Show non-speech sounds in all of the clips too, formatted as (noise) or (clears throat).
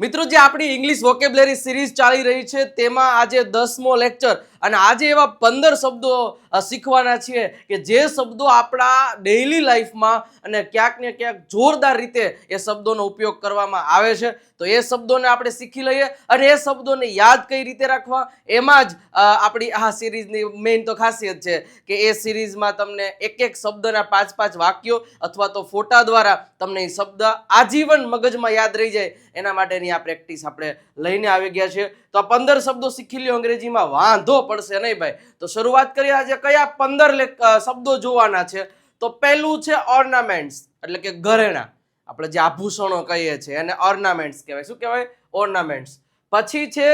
મિત્રો જે આપણી ઇંગ્લિશ વોકેબ્લેરી સિરીઝ ચાલી રહી છે તેમાં આજે દસમો લેક્ચર અને આજે એવા પંદર શબ્દો શીખવાના છીએ કે જે શબ્દો આપણા ડેઇલી લાઈફમાં અને ક્યાંક ને ક્યાંક જોરદાર રીતે એ શબ્દોનો ઉપયોગ કરવામાં આવે છે. તો એ શબ્દોને આપણે શીખી લઈએ અને એ શબ્દોને યાદ કઈ રીતે રાખવા? એમાં જ આપણી આ સિરીઝની મેઇન તો ખાસિયત છે કે એ સિરીઝમાં તમને એક એક શબ્દના પાંચ પાંચ વાક્યો અથવા તો ફોટા દ્વારા તમને એ શબ્દ આજીવન મગજમાં યાદ રહી જાય. એના માટેની આ પ્રેક્ટિસ આપણે લઈને આવી ગયા છે તો આ પંદર શબ્દો શીખી લ્યો અંગ્રેજીમાં. વાંધો પડશે નહીં ભાઈ. તો શરૂઆત કરીએ આજે કયા પંદર શબ્દો જોવાના છે? તો પહેલું છે ઓર્નામેન્ટ્સ એટલે કે ઘરેણા. આપણે જે આભૂષણો કહીએ છીએ એને ઓર્નામેન્ટ્સ કહેવાય. શું કહેવાય? ઓર્નામેન્ટ્સ પછી છે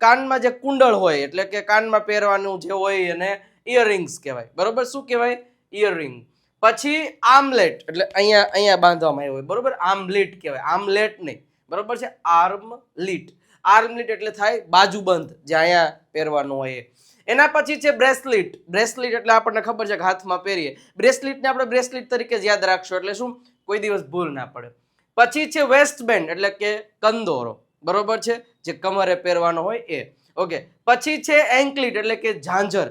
કાનમાં જે કુંડળ હોય, એટલે કે કાનમાં પહેરવાનું જે હોય એને ઇયરિંગ્સ કહેવાય. બરોબર? શું કહેવાય? ઇયરિંગ પછી આમલેટ, એટલે અહીંયા અહીંયા બાંધવામાં આવ્યું હોય. બરોબર? આમલેટ કહેવાય. આમલેટ નહીં. બરોબર છે? આર્મ લીટ આર્મલીટ એટલે થાય બાજુબંધ જે અહીંયા પહેરવાનું હોય. એના પછી છે બ્રેસલેટ. બ્રેસલીટ એટલે આપણને ખબર છે કે હાથમાં પહેરીએ. બ્રેસલીટને આપણે બ્રેસલીટ તરીકે યાદ રાખશું, એટલે શું? કોઈ દિવસ ભૂલ ના પડે. પછી છે વેસ્ટબેન્ડ, એટલે કે કંદોરો. બરોબર છે? જે કમરે પહેરવાનો હોય એ. ઓકે. પછી છે એન્કલીટ એટલે કે ઝાંઝર.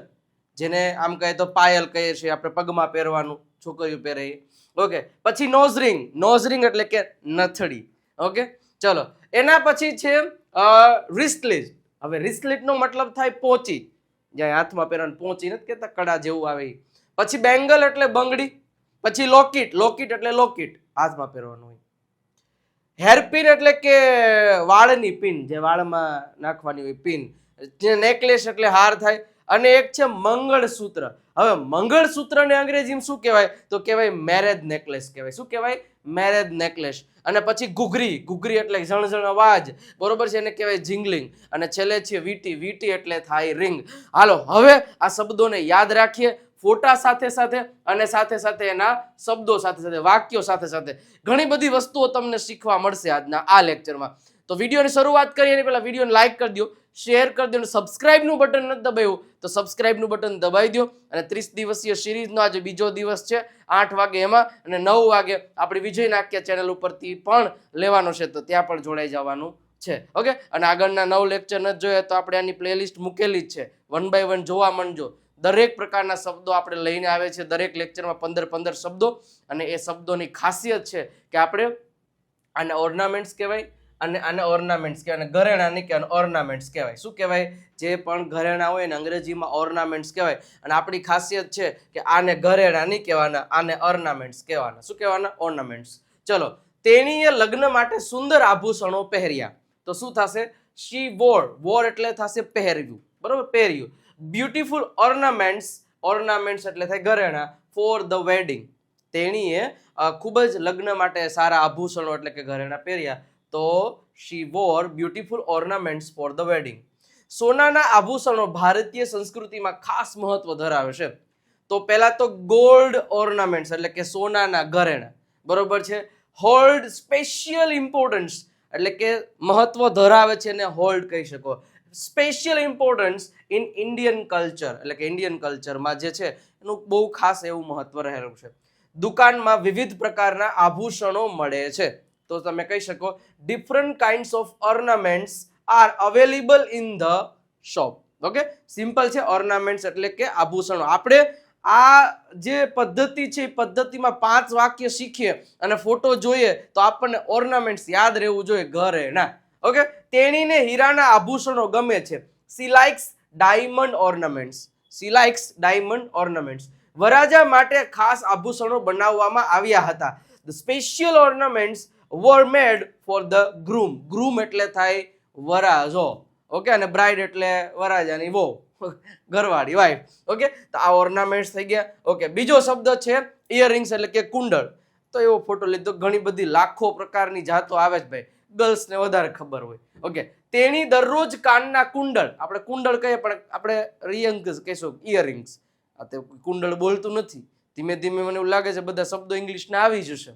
જેને આમ કહે તો પાયલ કહીએ છીએ આપણે, પગમાં પહેરવાનું, છોકરીઓ પહેરે ઓકે. પછી નોઝ રિંગ નોઝ રિંગ એટલે કે નથડી ઓકે? ચલો. એના પછી છે રિસ્ટલીટ હવે રિસ્ટલીટનો મતલબ થાય પોચી જ્યાં હાથમાં પહેરવાનું પોચી નથી કહેતા, કડા જેવું આવે પછી બેંગલ એટલે બંગડી, પછી લોકેટ લોકેટ એટલે લોકેટ હાથમાં પહેરવાનું હોય. હેરપિન એટલે કે વાળની પિન, જે વાળમાં નાખવાની હોય પિન. જે નેકલેસ એટલે હાર થાય. અને એક છે મંગળસૂત્ર. હવે મંગળસૂત્રને અંગ્રેજીમાં શું કહેવાય? તો કહેવાય મેરેજ નેકલેસ કહેવાય. શું કહેવાય? મેરેજ નેકલેસ અને પછી ઘૂઘરી ઘૂઘરી એટલે ઝણઝણ અવાજ. બરોબર છે? એને કહેવાય જિંગલિંગ અને છેલ્લે છે વીટી. વીટી એટલે થાય રિંગ હાલો, હવે આ શબ્દોને યાદ રાખીએ. ફોટા સાથે સાથે અને સાથે સાથે એના શબ્દો સાથે સાથે, વાક્યો સાથે સાથે. ઘણી બધી વસ્તુઓ તમને શીખવા મળશે આજના આ લેક્ચરમાં તો વિડીયોની શરૂઆત કરીએ. એની પહેલા વિડીયોને લાઇક કરી દો શેર કરી દો અને સબસ્ક્રાઇબનું બટન નથી દબાવ્યું, તો સબસ્ક્રાઇબનું બટન દબાવી દો અને ત્રીસ દિવસીય સિરીઝનો આજે બીજો દિવસ છે, આઠ વાગે એમાં અને નવ વાગે આપણી વિજય નાક્ય ચેનલ ઉપરથી પણ લેવાનો છે, તો ત્યાં પણ જોડાઈ જવાનું છે. ઓકે? અને આગળના નવ લેક્ચર નથી જોયા, તો આપણે આની પ્લેલિસ્ટ મૂકેલી જ છે. વન બાય વન જોવા માંડજો. દરેક પ્રકારના શબ્દો આપણે લઈને આવે છે, દરેક લેક્ચરમાં પંદર પંદર શબ્દો. અને એ શબ્દોની ખાસિયત છે કે આપણે આને ઓર્નામેન્ટ્સ કહેવાય અને આને ઓર્નામેન્ટ્સ કહેવાય અને ઘરેણાને કહેવાય ઓર્નામેન્ટ્સ કહેવાય. શું કહેવાય? જે પણ ઘરેણા હોય ને અંગ્રેજીમાં ઓર્નામેન્ટ્સ કહેવાય. અને આપણી ખાસિયત છે કે આને ઘરેણા નહીં કહેવાના, આને ઓર્નામેન્ટ્સ કહેવાના. શું કહેવાના? ઓર્નામેન્ટ્સ ચલો તેણીએ લગ્ન માટે સુંદર આભૂષણો પહેર્યા. તો શું થશે? શી વોર વોર એટલે થશે પહેર્યું. બરોબર? પહેર્યું. બ્યુટીફુલ ઓર્નામેન્ટ્સ ઓર્નામેન્ટ્સ એટલે થાય ઘરેણા ફોર ધ વેડિંગ તેણીએ ખૂબ જ લગ્ન માટે સારા આભૂષણો એટલે કે ઘરેણા પહેર્યા. તો she wore beautiful ornaments for the wedding સોનાના આભૂષણો ભારતીય સંસ્કૃતિમાં ખાસ મહત્વ ધરાવે છે. તો પહેલાં તો ગોલ્ડ ઓર્નામેન્ટ્સ એટલે કે સોનાના ઘરેણા. બરોબર છે? હોલ્ડ સ્પેશિયલ ઇમ્પોર્ટન્સ એટલે કે મહત્વ ધરાવે છે ને હોલ્ડ કહી શકો. Special importance in Indian culture એટલે કે ઇન્ડિયન કલ્ચરમાં જે છે, એનું બહુ ખાસ એવું મહત્વ રહેલું છે. દુકાનમાં વિવિધ પ્રકારના આભૂષણો મળે છે. તો તમે કહી શકો different kinds of ornaments are available in the shop okay simple છે ઓર્નામેન્ટ્સ એટલે કે આભૂષણો. આપણે આ જે પદ્ધતિ છે, એ પદ્ધતિમાં પાંચ વાક્ય શીખીએ અને ફોટો જોઈએ તો આપણને ઓર્નામેન્ટ્સ યાદ રહેવું જોઈએ ઘરે. ના. ઓકે તેણીને હીરાના આભૂષણો ગમે છે. She likes diamond ornaments she likes diamond ornaments વરાજા માટે ખાસ આભૂષણો બનાવવામાં આવ્યા હતા. The special ornaments were made for the groom groom એટલે થાય વરાજો. ઓકે અને બ્રાઇડ એટલે વરાજાની વહુ. (laughs) ઘરવાળી વાઈફ ઓકે તો આ ઓર્નામેન્ટ્સ થઈ ગયા. ઓકે બીજો શબ્દ છે ઇયરિંગ્સ એટલે કે કુંડળ. તો એવો ફોટો લીધો. ઘણી બધી લાખો પ્રકારની જાતો આવે છે ભાઈ. ગર્લ્સને વધારે ખબર હોય. ઓકે તેણી દરરોજ કાનના કુંડળ. આપણે કુંડળ કહીએ, પણ આપણે રિયંગ્સ કહીશું ઇયરિંગ્સ આ તે કુંડળ બોલતું નથી. ધીમે ધીમે મને એવું લાગે છે બધા શબ્દો ઇંગ્લિશના આવી જશે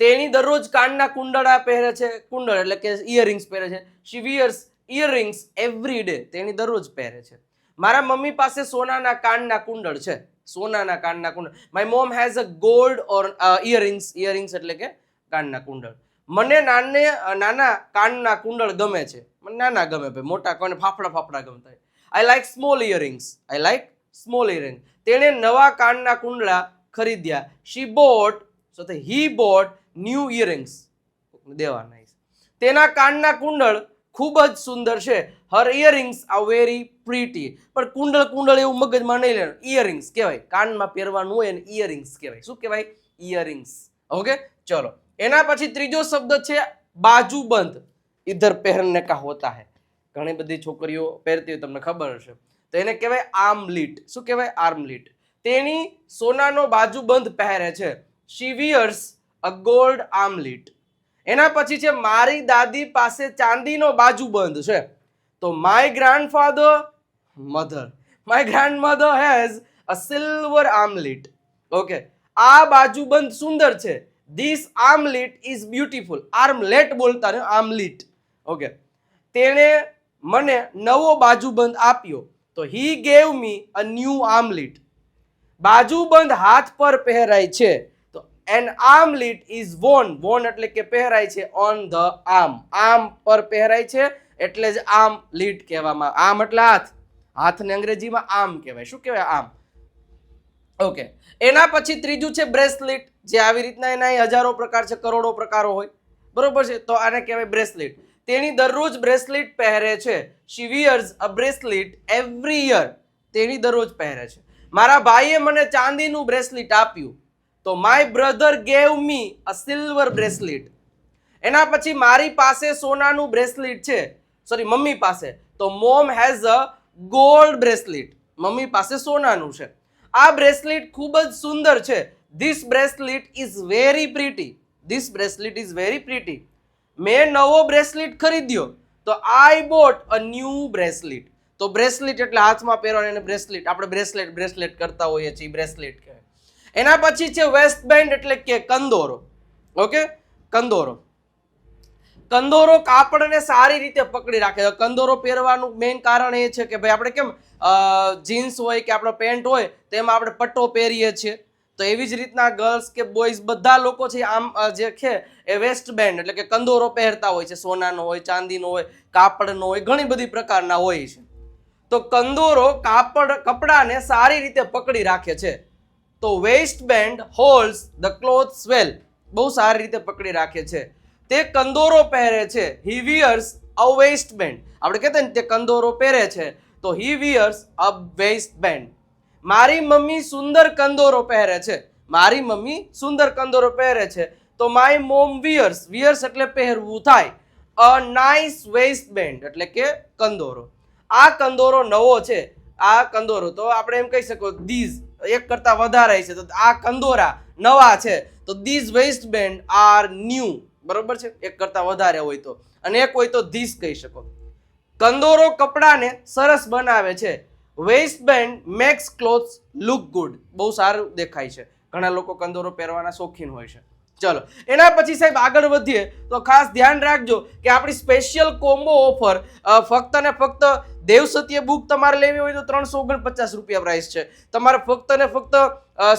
તેણી દરરોજ કાનના કુંડળા પહેરે છે, કુંડળ એટલે કે ઇયરિંગ્સ પહેરે છે. She wears earrings every day તેણી દરરોજ પહેરે છે. મારા મમ્મી પાસે સોનાના કાનના કુંડળ છે, સોનાના કાનના કુંડળ. My mom has a gold or earrings earrings એટલે કે કાનના કુંડળ. મને નાને નાના કાનના કુંડળ ગમે છે. મને નાના ગમે ભાઈ, મોટા કોને ફાફડા ફાફડા ગમતા I like small earrings I like small earring તેણે નવા કાનના કુંડળા ખરીદ્યા. She bought so he bought new earrings દેવાના. તેના કાનના કુંડળ ખૂબ જ સુંદર છે. Her earrings are very pretty પણ કુંડળ કુંડળ એવું મગજમાં નહીં લેવાનું. ઇયરિંગ્સ કહેવાય. કાનમાં પહેરવાનું હોય એને ઇયરિંગ્સ કહેવાય. શું કહેવાય? ઇયરિંગ્સ ઓકે ચલો. એના પછી ત્રીજો શબ્દ છે બાજુબંધ ઇધર પહેરને કા હોતા હે. ઘણી બધી છોકરીઓ પહેરતી હોય તમને ખબર હશે. તો એને કહેવાય આર્મલીટ. શું કહેવાય? આર્મલીટ. તેની સોનાનો બાજુબંધ પહેરે છે. She wears a gold omelette એના પછી છે, મારી દાદી પાસે ચાંદીનો બાજુબંધ છે. તો my grandfather mother my grandmother has a silver armlet okay આ બાજુબંધ સુંદર છે. This armlet is beautiful armlet બોલતા ને આમલીટ ઓકે તેણે મને નવો બાજુબંધ આપ્યો. તો હી ગેવ મી અ ન્યૂ આમલીટ બાજુબંધ હાથ પર પહેરાય છે. An armlet is worn worn એટલે કે પહેરાય છે ઓન ધ આર્મ આર્મ પર પહેરાય છે એટલે જ આર્મ લીટ કહેવામાં આર્મ એટલે હાથ. હાથને અંગ્રેજીમાં આર્મ કહેવાય. શું કહેવાય આર્મ ઓકે એના પછી ત્રીજું છે બ્રેસલેટ જે આવી રીતના એના હજારો પ્રકાર છે, કરોડો પ્રકારો હોય. બરોબર છે? તો આને કહેવાય બ્રેસલેટ તેની દરરોજ બ્રેસલેટ પહેરે છે. She wears a bracelet every year તેની દરરોજ પહેરે છે. મારા ભાઈએ મને ચાંદીનું બ્રેસલેટ આપ્યું. તો my brother gave me a silver bracelet એના પછી મારી પાસે સોનાનું બ્રેસલેટ છે. સોરી મમ્મી પાસે. તો mom has a gold bracelet mummy પાસે સોનાનું છે. આ બ્રેસલેટ ખૂબ જ સુંદર છે. This bracelet is very pretty this bracelet is very pretty મેં નવો બ્રેસલેટ ખરીદ્યો. તો I bought a new bracelet તો બ્રેસલેટ એટલે હાથમાં પહેરવાનું એને બ્રેસલેટ આપણે બ્રેસલેટ બ્રેસલેટ કરતા હોઈએ છીએ બ્રેસલેટ કહેવાય. એના પછી છે વેસ્ટ બેન્ડ એટલે કે કંદોરો. ઓકે કંદોરો. કંદોરો કાપડને સારી રીતે પકડી રાખે છે. કંદોરો પહેરવાનું મેઇન કારણ એ છે કે ભાઈ આપણે કેમ જીન્સ હોય કે આપણો પેન્ટ હોય, તેમાં આપણે પટ્ટો પહેરીએ છીએ. તો એવી જ રીતના ગર્લ્સ કે બોયઝ બધા લોકો છે આમ જે છે એ વેસ્ટ બેન્ડ એટલે કે કંદોરો પહેરતા હોય છે. સોનાનો હોય, ચાંદીનો હોય, કાપડનો હોય, ઘણી બધી પ્રકારના હોય છે. તો કંદોરો કાપડ, કપડાને સારી રીતે પકડી રાખે છે. તો waist band holds the clothes well બહુ સારી રીતે પકડી રાખે છે. તે કંદોરો પહેરે છે. હી વિયર્સ અ વેસ્ટ બેન્ડ આપણે કહેતા ને તે કંદોરો પહેરે છે. તો he wears a waist band મારી મમ્મી સુંદર કંદોરો પહેરે છે. મારી મમ્મી સુંદર કંદોરો પહેરે છે. તો માય મોમ વિયર્સ વિયર્સ એટલે પહેરવું થાય. અ નાઇસ વેસ્ટ બેન્ડ એટલે કે કંદોરો. આ કંદોરો નવો છે. આ કંદોરો તો આપણે એમ કહી શકો ધીઝ એક કરતા વધારે છે. તો આ કંદોરા નવા છે. તો these waist band are new બરોબર છે? એક કરતા વધારે હોય તો. અને એક હોય તો ધીસ કહી શકો. કંદોરો કપડાને સરસ બનાવે છે. Waist band makes clothes look good બહુ સારું દેખાય છે. ઘણા લોકો કંદોરો પહેરવાના શોખીન હોય છે. ચલો, એના પછી સાહેબ આગળ વધીએ. તો ખાસ ધ્યાન રાખજો કે આપણી સ્પેશિયલ કોમ્બો ઓફર ફક્ત ને ફક્ત દેવ સત્ય બુક તમારે લેવી હોય તો ત્રણસો ઓગણપચાસ રૂપિયા પ્રાઇસ છે. તમારે ફક્ત ને ફક્ત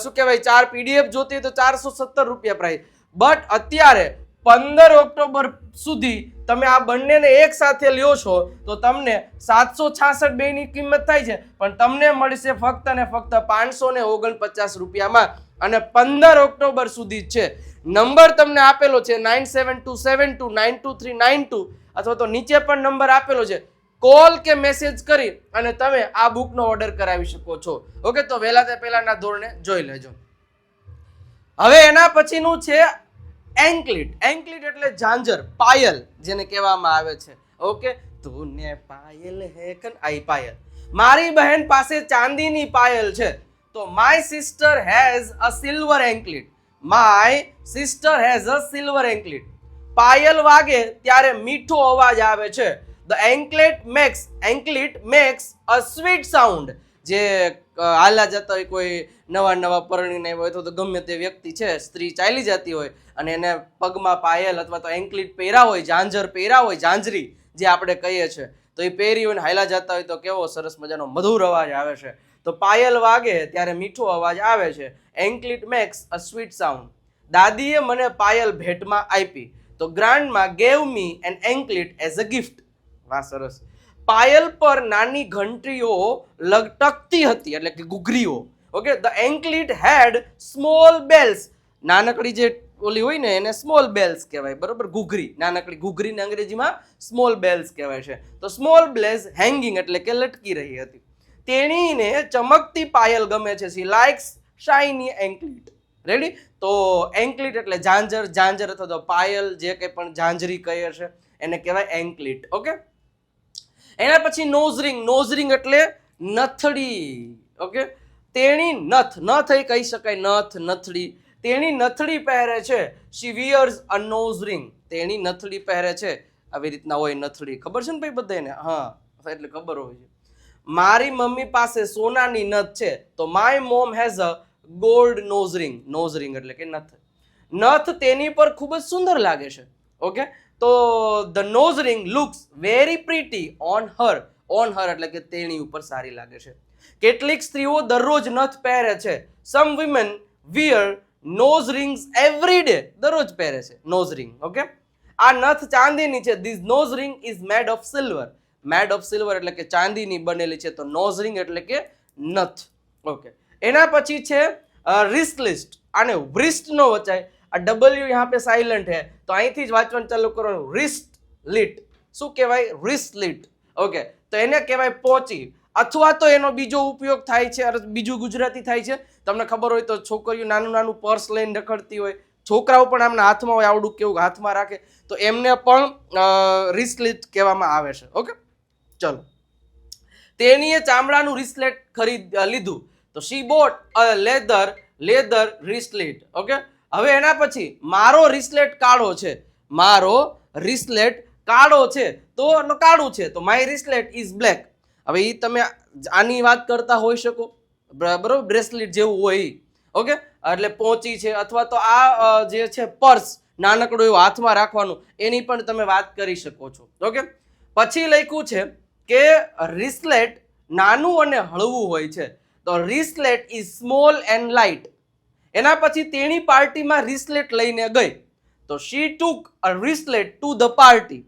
શું કહેવાય, ચાર પીડીએફ જોતી હોય તો ચારસો સત્તર રૂપિયા પ્રાઇસ બટ અત્યારે પંદર ઓક્ટોબર સુધી તમે આ બંનેને એક સાથે લ્યો છો, તો તમને સાતસો છાસઠ બેની કિંમત થાય છે. પણ તમને મળશે ફક્ત ને ફક્ત પાંચસો ને ઓગણપચાસ રૂપિયામાં. અને પંદર ઓક્ટોબર સુધી જ છે. નંબર તમને આપેલો છે nine seven two seven two, nine two three, nine two. અથવા તો નીચે પણ નંબર આપેલો છે. કોલ કે મેસેજ કરી અને તમે આ બુકનો ઓર્ડર કરાવી શકો છો. ઓકે, તો વહેલા તે પહેલાના ધોરણે જોઈ લેજો. હવે એના પછીનું છે એન્કલિટ એન્કલિટ એટલે ઝાંઝર, પાયલ જેને કહેવામાં આવે છે. ઓકે, તુને પાયલ હે કન? આઈ પાયલ. મારી બહેન પાસે ચાંદીની પાયલ છે. તો my sister has a silver anklet my sister has a silver anklet Payal વાગે ત્યારે મીઠો અવાજ આવે છે. The anklet makes anklet makes a sweet sound જે હાલા જતા હોય કોઈ નવા નવા પરણીને હોય તો ગમે તે વ્યક્તિ છે, સ્ત્રી ચાલી જતી હોય અને એને પગમાં પાયલ અથવા તો એન્કલિટ પહેર્યા હોય, ઝાંઝર પહેર્યા હોય, ઝાંઝરી જે આપણે કહીએ છીએ તો એ પહેરી હોય હાલા જતા હોય તો કેવો સરસ મજાનો મધુર અવાજ આવે છે. તો પાયલ વાગે ત્યારે મીઠો અવાજ આવે છે. Anklet makes a sweet sound દાદીએ મને પાયલ ભેટમાં આપી. તો grandma gave me an anklet as a gift વાહ, સરસ. પાયલ પર નાની ઘંટીઓ લગટકતી હતી, એટલે કે ઘૂઘરીઓ okay the anklet had small bells નાનકડી જે ઓલી હોય ને, એને સ્મોલ બેલ્સ કહેવાય, બરોબર? ઘૂઘરી નાનકડી ઘૂઘરીને અંગ્રેજીમાં સ્મોલ બેલ્સ કહેવાય છે. તો સ્મોલ બ્લેઝ હેંગિંગ એટલે કે લટકી રહી હતી. તેણીને ચમકતી પાયલ ગમે છે. સી લાઇક્સ શાઇની એન્કલીટ રેડી તો એન્કલીટ એટલે ઝાંઝર ઝાંઝર અથવા તો પાયલ, જે કંઈ પણ ઝાંઝરી કહે છે, એને કહેવાય એન્કલીટ ઓકે એના પછી નોઝ રિંગ નોઝ એટલે નથડી ઓકે તેણી નથ નથ એ કહી શકાય, નથ નથડી તેણી નથડી પહેરે છે. She wears a nose ring તેણી નથડી પહેરે છે. આવી રીતના હોય નથડી ખબર છે ને ભાઈ બધાને હા, એટલે ખબર હોય છે. મારી મમ્મી પાસે સોનાની નથ છે, તો my mom has a gold nose ring nose ring એટલે કે નથ. નથ તેની પર ખૂબ જ સુંદર લાગે છે ઓકે તો the nose ring looks very pretty on her on her એટલે કે તેણી ઉપર સારી લાગે છે. કેટલીક સ્ત્રીઓ દરરોજ નથ પહેરે છે. Some women wear nose rings every day દરરોજ પહેરે છે. નોઝ રિંગ ઓકે આ નથ ચાંદીની છે. This nose ring is made of silver made of silver એટલે કે ચાંદીની બનેલી છે. તો નોઝ રિંગ એટલે કે નથ. ઓકે એના પછી છે રિસ્ટ લિસ્ટ આને વ્રિસ્ટ નો વચાય. આ ડબલ્યુ યહાં પે સાયલન્ટ હે તો અહીંથી જ વાંચવાનું ચાલુ કરવાનું રિસ્ટ લિટ શું કહેવાય? રિસ્ટ લીટ ઓકે તો એને કહેવાય પોચી। અથવા તો એનો બીજો ઉપયોગ થાય છે બીજું ગુજરાતી થાય છે, તમને ખબર હોય તો છોકરીઓ નાનું નાનું પર્સ લઈને રખડતી હોય, છોકરાઓ પણ આમના હાથમાં હોય, આવડું કેવું હાથમાં રાખે, તો એમને પણ રિસ્લેટ કહેવામાં આવે છે ઓકે ચલો. તેણીએ ચામડાનું રિસ્લેટ ખરીદ લીધું. તો she bought leather leather wristlet okay હવે એના પછી મારો રિસ્લેટ કાળો છે. મારો રિસ્લેટ કાળો છે. તો કાળું છે. તો માય રિસ્લેટ ઇઝ બ્લેક. હવે એ તમે આની વાત કરતા હોઈ શકો. બરાબર? બ્રેસલેટ જેવું હોય. ઓકે? એટલે પહોંચી છે અથવા તો આ જે છે પર્સ, નાનકડું એવું હાથમાં રાખવાનું, એની પણ તમે વાત કરી શકો છો. ઓકે? પછી લખ્યું છે કે રિસ્લેટ નાનું અને હળવું હોય છે. તો wristlet is small and light. એના પછી તેણી પાર્ટીમાં રિસ્લેટ લઈને ગઈ. તો she took a wristlet to the party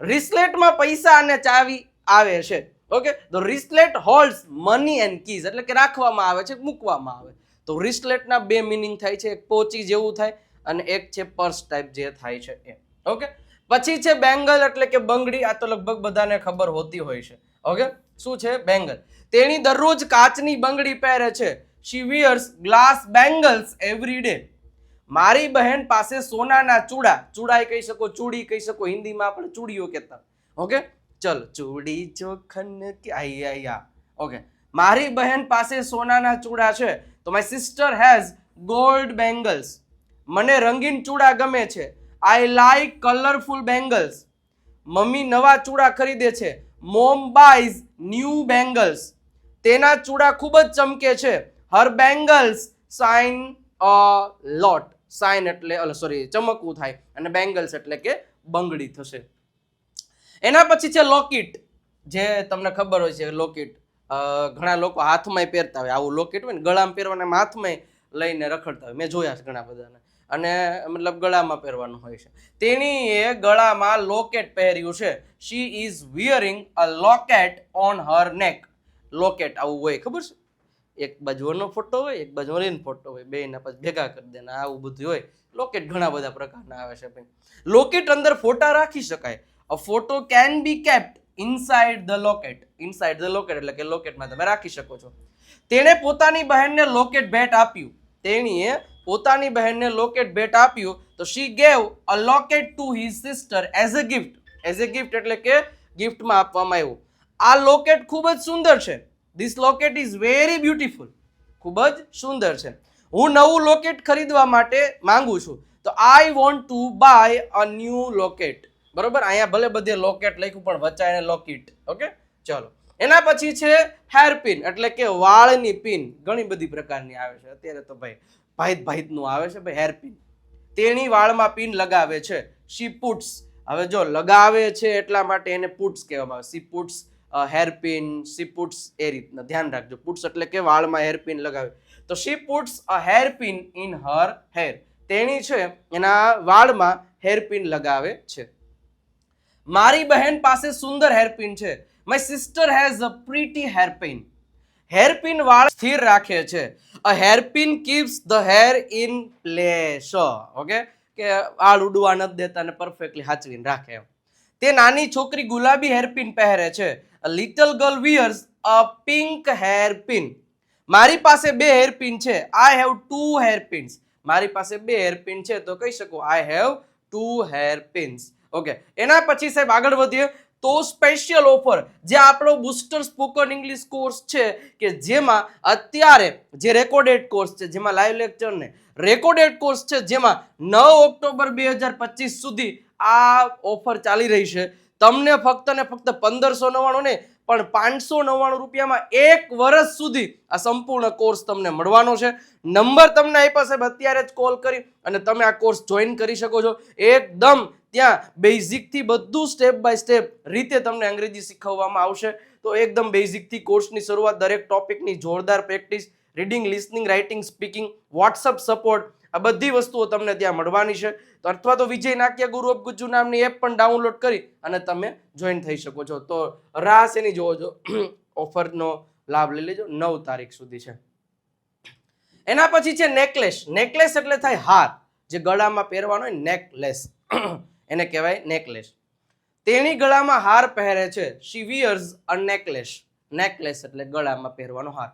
રિસ્લેટમાં પૈસા અને ચાવી આવે છે. ઓકે તો wristlet holds money and keys એટલે કે રાખવામાં આવે છે, મૂકવામાં આવે. તો રિસ્લેટના બે મિનિંગ થાય છે, એક પોચી જેવું થાય અને એક છે પર્સ ટાઈપ જે થાય છે એ. ઓકે પછી છે બેંગલ એટલે કે બંગડી, આ તો લગભગ બધાને ખબર હોતી હોય છે. ઓકે શું છે? બેંગલ. તેણી દરરોજ કાચની બંગડી પહેરે છે. She wears glass bangles every day મારી બહેન પાસે સોનાના ચૂડા ચૂડા કહી શકો, ચૂડી કહી શકો, હિન્દીમાં આપણે ચૂડીઓ કહેતા. ઓકે ચલ, ચૂડી જોખન કે આઈ ઓકે મારી બહેન પાસે સોનાના ચૂડા છે, તો my sister has gold bangles મને રંગીન ચૂડા ગમે છે. આઈ લાઈક કલરફુલ બેંગલ્સ મમ્મી નવા ચૂડા ખરીદે છે. મોમ બાઈઝ ન્યૂ બેંગલ્સ તેના ચૂડા ખૂબ જ ચમકે છે. Her bangles shine a lot shine એટલે સોરી ચમકવું થાય અને બેંગલ્સ એટલે કે બંગડી થશે. એના પછી છે લોકેટ જે તમને ખબર હોય છે લોકેટ ઘણા લોકો હાથમાંય પહેરતા હોય. આવું લોકેટ હોય ને, ગળામાં પહેરવાના હાથમાં લઈને રખડતા હોય. મેં જોયા છે ઘણા બધાને. અને મતલબ ગળામાં પહેરવાનું હોય છે. તેણીએ ગળામાં લોકેટ પહેર્યું છે. She is wearing a locket on her neck locket આવું હોય, ખબર છે? એક બાજુઓનો ફોટો હોય, એક બાજુ ઓલીનો ફોટો હોય, બેયના પછી ભેગા કરી દેના, આવું બધું હોય. લોકેટ ઘણા બધા પ્રકારના આવે છે ભાઈ. લોકેટ અંદર ફોટા રાખી શકાય. A photo can be kept inside the locket inside the locket એટલે કે લોકેટમાં તમે રાખી શકો છો. તેણે પોતાની બહેનને લોકેટ ભેટ આપ્યું. તેણીએ પોતાની બહેનને લોકેટ ભેટ આપ્યું તો she gave a locket to his sister as a gift as a gift એટલે કે ગિફ્ટમાં આપવામાં આવ્યું. આ લોકેટ ખૂબ જ સુંદર છે. This locket is very beautiful ખૂબ જ સુંદર છે. હું નવું લોકેટ ખરીદવા માટે માંગુ છું. તો I want to buy a new locket બરોબર? અહીંયા ભલે બધે લોકેટ લખ્યું પણ વચાઈને લોકેટ ઓકે ચલો. એના પછી છે હેર પિન એટલે કે વાળની પિન ઘણી બધી પ્રકારની આવે છે. અત્યારે તો ભાઈ ભાઈત ભાઈતનું આવે છે ભાઈ હેર પિન તેણી વાળમાં પિન લગાવે છે. શી પુટ્સ હવે જો લગાવે છે એટલા માટે એને પુટ્સ કહેવામાં આવે. She puts hair pin she puts એ રીતના. ધ્યાન રાખજો. પુટ્સ એટલે કે વાળમાં હેરપિન લગાવે. તો she puts a hairpin in her hair તેણી છે, એના વાળમાં હેરપિન લગાવે છે. મારી બહેન પાસે સુંદર હેરપિન છે. My sister has a pretty hairpin hairpin વાળ સ્થિર રાખે છે. A hairpin keeps the hair in place okay કે વાળ ઉડવા નથી દેતા ને પરફેક્ટલી હાચવીને રાખે તે નાની છોકરી ગુલાબી હેરપિન પહેરે છે. Little girl wears a pink hairpin મારી પાસે બે હેરપિન છે. આઈ હેવ ટુ હેરપિન્સ મારી પાસે બે હેરપિન છે, તો કહી શકો I have two hair pins okay એના પછી સાહેબ આગળ વધીએ. તો સ્પેશિયલ ઓફર જે આપણો બુસ્ટર સ્પોકન ઇંગ્લિશ કોર્સ છે, કે જેમાં અત્યારે જે રેકોર્ડેડ કોર્સ છે, જેમાં લાઈવ લેક્ચર ને રેકોર્ડેડ કોર્સ છે, જેમાં નવ ઓક્ટોબર બે હજાર પચીસ સુધી આ ઓફર ચાલી રહી છે. તમને ફક્ત ને ફક્ત પંદરસો નવ્વાણું ને પણ પાંચસો નવ્વાણું રૂપિયામાં એક વર્ષ સુધી આ સંપૂર્ણ કોર્સ તમને મળવાનો છે. નંબર તમને આપ્યા સાહેબ, અત્યારે જ કોલ કરી અને તમે આ કોર્સ જોઈન કરી શકો છો. એકદમ ત્યાં બેઝિકથી બધું સ્ટેપ બાય સ્ટેપ રીતે તમને અંગ્રેજી શીખવવામાં આવશે. તો એકદમ બેઝિકથી કોર્સની શરૂઆત દરેક ટોપિકની જોરદાર practice reading listening writing speaking WhatsApp support આ બધી વસ્તુઓ તમને ત્યાં મળવાની છે. તો અથવા તો વિજય નાક્યા ગુરુ ઓફ ગુજ્જુ નામની એપ પણ ડાઉનલોડ કરી અને તમે જોઈન થઈ શકો છો. તો રાસ એની જોવો છો. (clears throat) ઓફરનો લાભ લઈ લેજો. નવ તારીખ સુધી છે. એના પછી છે નેકલેસ. નેકલેસ એટલે થાય હાર. જે ગળામાં પહેરવાનો હોય નેકલેસ. (clears throat) એને કહેવાય નેકલેસ. તેની ગળામાં હાર પહેરે છે. She વિયર્સ necklace. નેકલેસ એટલે ગળામાં પહેરવાનો હાર.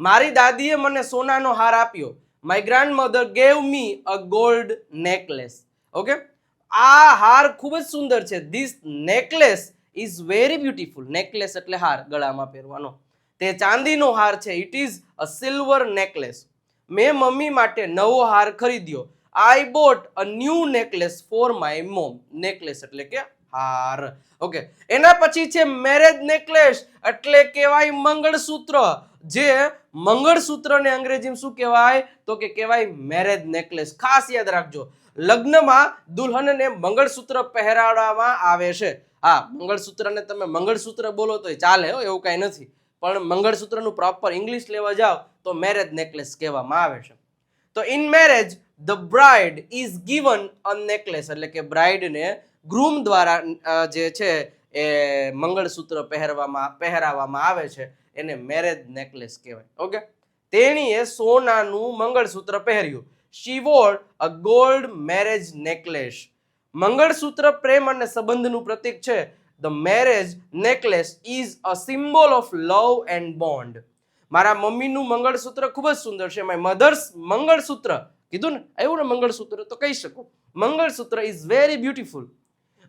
મારી દાદીએ મને સોનાનો હાર આપ્યો. My grandmother gave me a gold necklace okay આ હાર ખૂબ જ સુંદર છે. This necklace is very beautiful necklace એટલે હાર, ગળામાં પહેરવાનો. તે ચાંદીનો હાર છે. It is a silver necklace મેં મમ્મી માટે નવો હાર ખરીદ્યો. I bought a new necklace for my mom necklace એટલે કે હાર. ઓકે એના પછી છે મેરેજ નેકલેસ એટલે કહેવાય મંગળસૂત્ર. જે મંગળસૂત્રને અંગ્રેજીમાં શું કહેવાય? તો કે કહેવાય મેરેજ નેકલેસ ખાસ યાદ રાખજો. લગ્નમાં દુલ્હનને મંગળસૂત્ર પહેરાવવામાં આવે છે. હા, મંગળસૂત્રને તમે મંગળસૂત્ર બોલો તો ચાલે હો, એવું કાંઈ નથી. પણ મંગળસૂત્રનું પ્રોપર ઇંગ્લિશ લેવા જાઓ, તો મેરેજ નેકલેસ કહેવામાં આવે છે. તો in marriage the bride is given a necklace એટલે કે બ્રાઇડને ગ્રૂમ દ્વારા જે છે એ મંગળસૂત્ર પહેરવામાં પહેરાવવામાં આવે છે. એને મેરેજ નેકલેસ કહેવાય. ઓકે તેણીએ સોનાનું મંગળસૂત્ર પહેર્યું. She wore a gold marriage necklace mangalsutra પ્રેમ અને સંબંધનું પ્રતીક છે. The marriage necklace is a symbol of love and bond મારા મમ્મીનું મંગળસૂત્ર ખૂબ જ સુંદર છે. My mother's mangalsutra. કીધું ને? આવ્યું ને મંગળસૂત્ર તો કહી શકો. Mangalsutra is very beautiful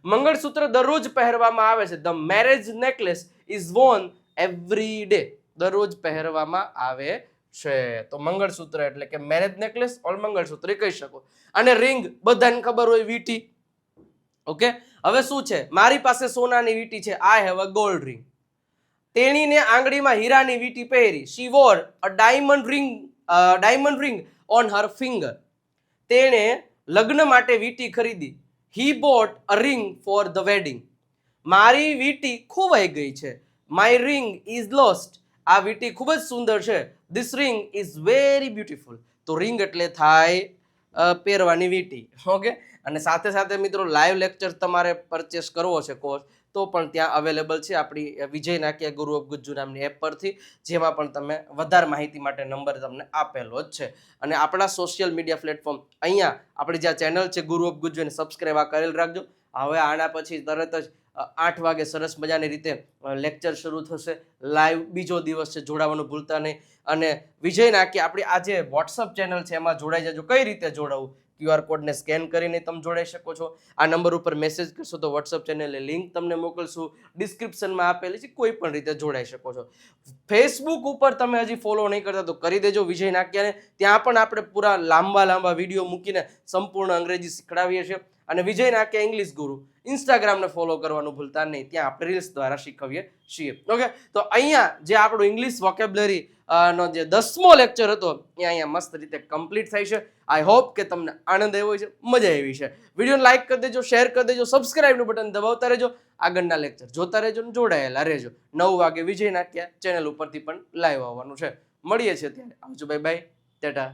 mangalsutra દરરોજ પહેરવામાં આવે છે. The marriage necklace is worn every day દરરોજ પહેરવામાં આવે છે. તો મંગળસૂત્ર એટલે કે મેરેજ નેકલેસ ઓર મંગળસૂત્ર કહી શકો. અને રિંગ બધાને ખબર હોય, વીટી. ઓકે? હવે શું છે? મારી પાસે સોનાની વીટી છે. I have a gold ring તેણીને આંગળીમાં હીરાની વીટી પહેરી. She wore a diamond ring diamond ring on her finger તેણે લગ્ન માટે વીટી ખરીદી. He bought a ring for the wedding મારી વીટી ખોવાઈ ગઈ છે. માય રિંગ ઇઝ લોસ્ટ આ વીટી ખૂબ જ સુંદર છે. This ring is very beautiful તો રિંગ એટલે થાય પહેરવાની વીટી, ઓકે? અને સાથે સાથે મિત્રો લાઈવ લેક્ચર તમારે પરચેસ કરવો છે કોર્સ તો પણ ત્યાં અવેલેબલ છે આપણી વિજય નાકિયા ગુરુ ઓફ ગુજ્જુ નામની એપ પરથી, જેમાં પણ તમે વધારે માહિતી માટે નંબર તમને આપેલો જ છે. અને આપણા સોશિયલ મીડિયા પ્લેટફોર્મ અહીંયા આપણી જે ચેનલ છે ગુરુ ઓફ ગુજ્જુ, એને સબસ્ક્રાઈબ આ કરેલ રાખજો. હવે આના પછી તરત જ આઠ વાગે સરસ મજાની રીતે લેક્ચર શરૂ થશે. લાઈવ બીજો દિવસ છે, જોડાવાનું ભૂલતા નહીં. અને વિજય નાકી આપણી આ જે વોટ્સઅપ ચેનલ છે, એમાં જોડાઈ જજો. કઈ રીતે જોડાવું? ક્યુઆર કોડને સ્કેન કરીને તમે જોડાઈ શકો છો. આ નંબર ઉપર મેસેજ કરશો તો વોટ્સઅપ ચેનલે લિંક તમને મોકલશું. ડિસ્ક્રિપ્શનમાં આપેલી છે, કોઈ પણ રીતે જોડાઈ શકો છો. ફેસબુક ઉપર તમે હજી ફોલો નહીં કરતા તો કરી દેજો વિજય નાક્યાને ત્યાં પણ આપણે પૂરા લાંબા લાંબા વીડિયો મૂકીને સંપૂર્ણ અંગ્રેજી શીખડાવીએ છીએ. અને વિજય નાકે ઇંગ્લિશ ગુરુ ઇન્સ્ટાગ્રામને ફોલો કરવાનું ભૂલતા નહીં. ત્યાં આપણે રીલ્સ દ્વારા શીખવીએ છીએ. ઓકે તો અહીંયા જે આપણું ઇંગ્લિશ વોકેબ્લરી નો જે દસમો લેક્ચર હતો, એ અહીંયા મસ્ત રીતે કમ્પ્લીટ થાય છે. આઈ હોપ કે તમને આનંદ આવ્યો છે મજા આવી છે વિડીયોને લાઈક કરી દેજો શેર કરી દેજો સબસ્ક્રાઇબનું બટન દબાવતા રહેજો. આગળના લેક્ચર જોતા રહેજો ને જોડાયેલા રહેજો. નવ વાગે વિજય નાટ્યા ચેનલ ઉપરથી પણ લાઈવ આવવાનું છે. મળીએ છીએ ત્યારે. આવજો બાય બાય ટાટા